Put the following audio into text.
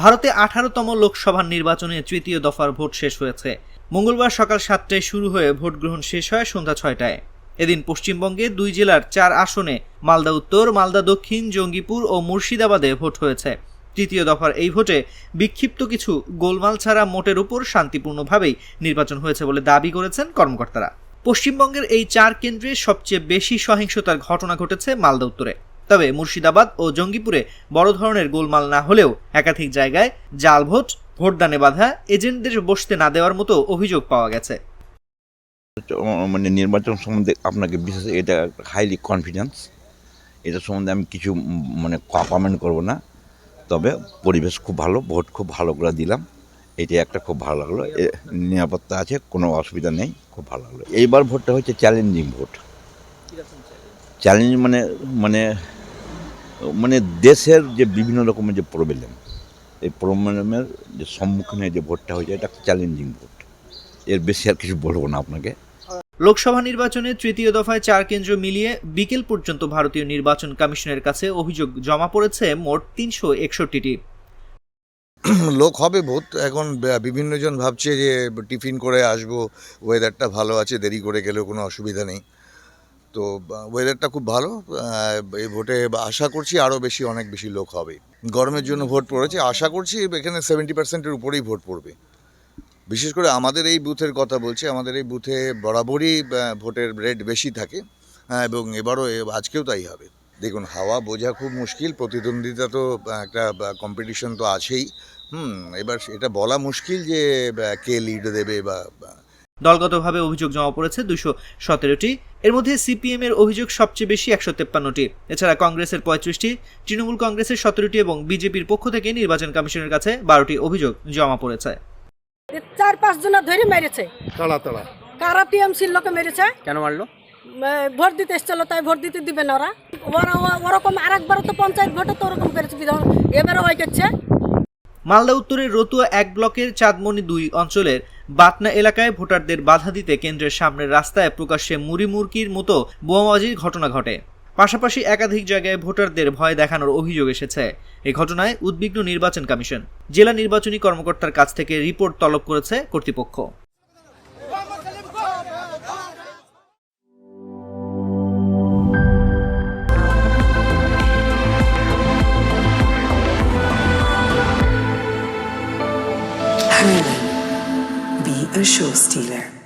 ভারতে আঠারোতম লোকসভা নির্বাচনে তৃতীয় দফার ভোট শেষ হয়েছে। মঙ্গলবার সকাল সাতটায় শুরু হয়ে ভোট গ্রহণ শেষ হয় সন্ধ্যা ছয়টায়। এদিন পশ্চিমবঙ্গে দুই জেলার চার আসনে মালদা উত্তর, মালদা দক্ষিণ, জঙ্গিপুর ও মুর্শিদাবাদে ভোট হয়েছে। তৃতীয় দফার এই ভোটে বিক্ষিপ্ত কিছু গোলমাল ছাড়া মোটের উপর শান্তিপূর্ণভাবেই নির্বাচন হয়েছে বলে দাবি করেছেন কর্মকর্তারা। পশ্চিমবঙ্গের এই চার কেন্দ্রে সবচেয়ে বেশি সহিংসতার ঘটনা ঘটেছে মালদা উত্তরে। তবে মুর্শিদাবাদ ও জঙ্গিপুরে বড় ধরনের গোলমাল না হলেও একাধিক জায়গায় জাল ভোট ভোটদানে বাধা এজেন্টদের বসতে না দেওয়ার মতো অভিযোগ পাওয়া গেছে। মানে নির্বাচন সম্বন্ধে আপনাকে বিশেষ এটা হাইলি কনফিডেন্স এটা সম্বন্ধে আমি কিছু মানে কমেন্ট করব না। তবে পরিবেশ খুব ভালো ভোট খুব ভালো করে দিলাম। এটা একটা খুব ভালো লাগল। এ- নিরাপত্তা আছে কোনো অসুবিধা নেই খুব ভালো লাগল। এইবার ভোটটা হচ্ছে চ্যালেঞ্জিং ভোট। চ্যালেঞ্জ মানে মানে মানে দেশের যে বিভিন্ন রকমের যে প্রবলেম এই প্রবলেমের যে সম্মুখীনে যে ভোটটা হয়েছে এটা চ্যালেঞ্জিং ভোট। এর বেশি আর কিছু বলব না আপনাকে। লোকসভা নির্বাচনে তৃতীয় দফায় চার কেন্দ্র মিলিয়ে বিকেল পর্যন্ত ভারতীয় নির্বাচন কমিশনের কাছে অভিযোগ জমা পড়েছে মোট তিনশো একষট্টিটি। লোক হবে ভূত এখন বিভিন্নজন ভাবছে যে টিফিন করে আসব ওয়েদারটা ভালো আছে দেরি করে গেলেও কোনো অসুবিধা নেই। তো ওয়েদারটা খুব ভালো। এই ভোটে আশা করছি আরও বেশি অনেক বেশি লোক হবে। গরমের জন্য ভোট পড়েছে। আশা করছি এখানে সেভেন্টি পার্সেন্টের উপরেই ভোট পড়বে। বিশেষ করে আমাদের এই বুথের কথা বলছি আমাদের এই বুথে বরাবরই ভোটের রেট বেশি থাকে। হ্যাঁ, এবং এবারও আজকেও তাই হবে। দেখুন হাওয়া বোঝা খুব মুশকিল। প্রতিদ্বন্দ্বিতা তো একটা কম্পিটিশন তো আছেই। হুম এবার এটা বলা মুশকিল যে কে লিড দেবে বা বা- দলগতভাবে অভিযোগ জমা পড়েছে দুশো সতেরোটি। এর মধ্যে সিপিএম এর অভিযোগ সবচেয়ে বেশি একশো তেপ্পান্নটি। এছাড়া কংগ্রেসের পঁয়ত্রিশটি তৃণমূল কংগ্রেসের সতেরোটি এবং বিজেপির পক্ষ থেকে নির্বাচন কমিশনের কাছে বারোটি অভিযোগ জমা পড়েছে। চার পাঁচ জনা ধরে মেরেছে। তাড়া তাড়া কারা টিএমসির লোকে মেরেছে? কেন মারলো? ভোট দিতে এসছিল তাই ভোট দিতে দিবে না ওরা। ওরা ওরকম আর একবারও তো পঞ্চায়েত ভোটে তো ওরকম করেছে বিধান। এবারও হয়ে গেছে মালদা উত্তরের রতুয়া এক ব্লকের চাঁদমণি দুই অঞ্চলের বাতনা এলাকায় ভোটারদের বাধা দিতে কেন্দ্রের সামনের রাস্তায় প্রকাশ্যে মুড়িমুরকির মতো বোমাবাজির ঘটনা ঘটে। পাশাপাশি একাধিক জায়গায় ভোটারদের ভয় দেখানোর অভিযোগ এসেছে। এ ঘটনায় উদ্বিগ্ন নির্বাচন কমিশন। জেলা নির্বাচনী কর্মকর্তার কাছ থেকে রিপোর্ট তলব করেছে কর্তৃপক্ষ। the show stealer.